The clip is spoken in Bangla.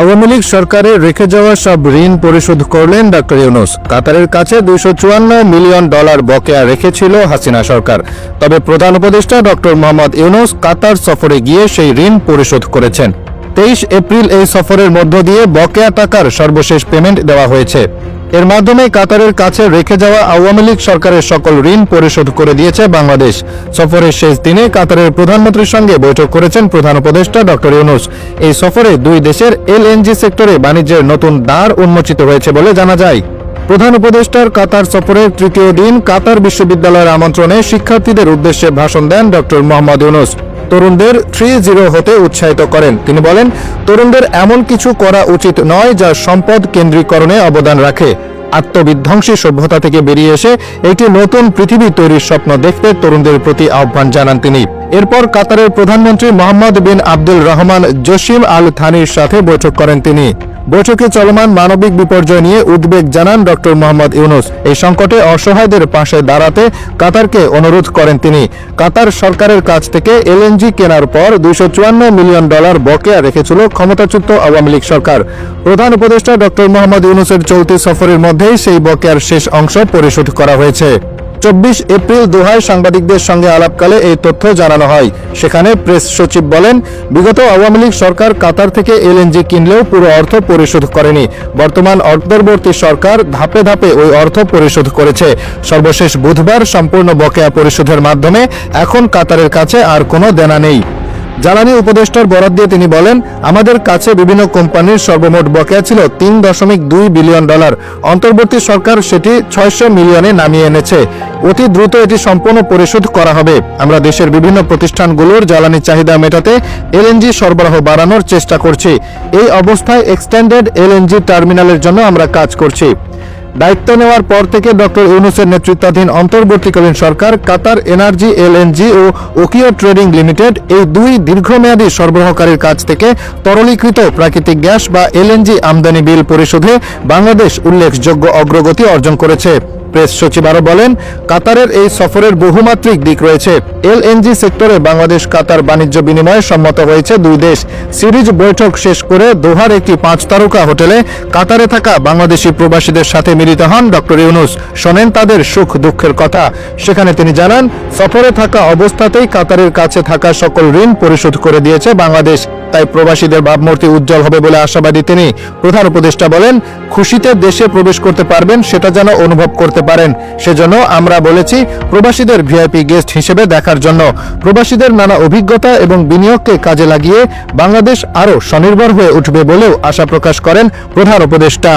আওয়ামী লীগ সরকারের রেখে যাওয়া সব ঋণ পরিশোধ করলেন ডক্টর ইউনুস। কাতারের কাছে দুইশো চুয়ান্ন মিলিয়ন ডলার বকেয়া রেখেছিল হাসিনা সরকার। তবে প্রধান উপদেষ্টা ডক্টর মোহাম্মদ ইউনুস কাতার সফরে গিয়ে সেই ঋণ পরিশোধ করেছেন। তেইশ এপ্রিল এই সফরের মধ্য দিয়ে বকেয়া টাকার সর্বশেষ পেমেন্ট দেওয়া হয়েছে। এর মাধ্যমে কাতারের কাছে রেখে যাওয়া আওয়ামী লীগ সরকারের সকল ঋণ পরিশোধ করে দিয়েছে বাংলাদেশ। সফরের শেষ দিনে কাতারের প্রধানমন্ত্রীর সঙ্গে বৈঠক করেছেন প্রধান উপদেষ্টা ডক্টর ইউনুস। এই সফরে দুই দেশের এলএনজি সেক্টরে বাণিজ্যের নতুন দ্বার উন্মোচিত হয়েছে বলে জানা যায়। প্রধান উপদেষ্টার কাতার সফরের তৃতীয় দিন কাতার বিশ্ববিদ্যালয়ের আমন্ত্রণে শিক্ষার্থীদের উদ্দেশ্যে ভাষণ দেন ডক্টর মোহাম্মদ ইউনুস। তরুণদের থ্রি জিরো হতে উৎসাহিত করেন। তিনি বলেন, তরুণদের এমন কিছু করা উচিত নয় যা সম্পদ কেন্দ্রীকরণে অবদান রাখে। আত্মবিধ্বংসী সভ্যতা থেকে বেরিয়ে এসে একটি নতুন পৃথিবী তৈরির স্বপ্ন দেখতে তরুণদের প্রতি আহ্বান জানান তিনি। এরপর কাতারের প্রধানমন্ত্রী মোহাম্মদ বিন আব্দুল রহমান জসিম আল থানির সাথে বৈঠক করেন তিনি। বৈঠকে চলমান মানবিক বিপর্যয় নিয়ে উদ্বেগ জানান ডক্টর মোহাম্মদ ইউনুস। এই সংকটে অসহায়দের পাশে দাঁড়াতে কাতারকে অনুরোধ করেন তিনি। কাতার সরকারের কাছ থেকে এলএনজি কেনার পর দুইশো মিলিয়ন ডলার বকেয়া রেখেছিল ক্ষমতাচ্যুত আওয়ামী লীগ সরকার। প্রধান উপদেষ্টা ডক্টর মোহাম্মদ ইউনুসের চলতি সফরের মধ্যেই সেই বকেয়ার শেষ অংশ পরিশোধ করা হয়েছে। চব্বিশ এপ্রিল দোহায় সাংবাদিকদের সঙ্গে আলাপকালে এই তথ্য জানানো হয়। সেখানে প্রেস সচিব বলেন, বিগত আওয়ামী লীগ সরকার কাতার থেকে এলএনজি কিনলেও পুরো অর্থ পরিশোধ করেনি। বর্তমান অন্তর্বর্তী সরকার ধাপে ধাপে ওই অর্থ পরিশোধ করেছে। সর্বশেষ বুধবার সম্পূর্ণ বকেয়া পরিশোধের মাধ্যমে এখন কাতারের কাছে আর কোনো দেনা নেই। জ্বালানি উপদেষ্টার বরাদ দিয়ে তিনি বলেন, আমাদের কাছে বিভিন্ন কোম্পানির সর্বমোট বকেয়া ছিল তিন দশমিক দুই বিলিয়ন ডলার। অন্তর্বর্তী সরকার সেটি ছয়শো মিলিয়নে নামিয়ে এনেছে। অতি দ্রুত এটি সম্পূর্ণ পরিশোধ করা হবে। আমরা দেশের বিভিন্ন প্রতিষ্ঠানগুলোর জ্বালানি চাহিদা মেটাতে এলএনজি সরবরাহ বাড়ানোর চেষ্টা করছি। এই অবস্থায় এক্সটেন্ডেড এলএনজি টার্মিনালের জন্য আমরা কাজ করছি। দায়িত্ব নেওয়ার পর থেকে ডক্টর ইউনুসের নেতৃত্বাধীন অন্তর্বর্তীকালীন সরকার, কাতার এনার্জি, এলএনজি ও ওকিও ট্রেডিং লিমিটেড এই দুই দীর্ঘমেয়াদী সরবরাহকারীর কাছ থেকে তরলীকৃত প্রাকৃতিক গ্যাস বা এলএনজি আমদানি বিল পরিশোধে বাংলাদেশ উল্লেখযোগ্য অগ্রগতি অর্জন করেছে। প্রেস সচিব আরও বলেন, কাতারের এই সফরের বহুমাত্রিক দিক রয়েছে। এলএনজি সেক্টরে বাংলাদেশ কাতার বাণিজ্য বিনিময়ে সম্মত হয়েছে দুই দেশ। সিরিজ বৈঠক শেষ করে দোহার একটি পাঁচ তারকা হোটেলে কাতারে থাকা বাংলাদেশি প্রবাসীদের সাথে মিলিত হন ডক্টর ইউনুস। শোনেন তাদের সুখ দুঃখের কথা। সেখানে তিনি জানান, সফরে থাকা অবস্থাতেই কাতারের কাছে থাকা সকল ঋণ পরিশোধ করে দিয়েছে বাংলাদেশ। তাই প্রবাসীদের ভাবমূর্তি উজ্জ্বল হবে বলে আশাবাদী তিনি। প্রধান উপদেষ্টা বলেন, খুশিতে দেশে প্রবেশ করতে পারবেন, সেটা যেন অনুভব করতে পারেন। সেজন্য আমরা বলেছি, প্রবাসীদের ভিআইপি গেস্ট হিসেবে দেখার জন্য। প্রবাসীদের নানা অভিজ্ঞতা এবং বিনিয়োগকে কাজে লাগিয়ে বাংলাদেশ আরও স্বনির্ভর হয়ে উঠবে বলেও আশা প্রকাশ করেন প্রধান উপদেষ্টা।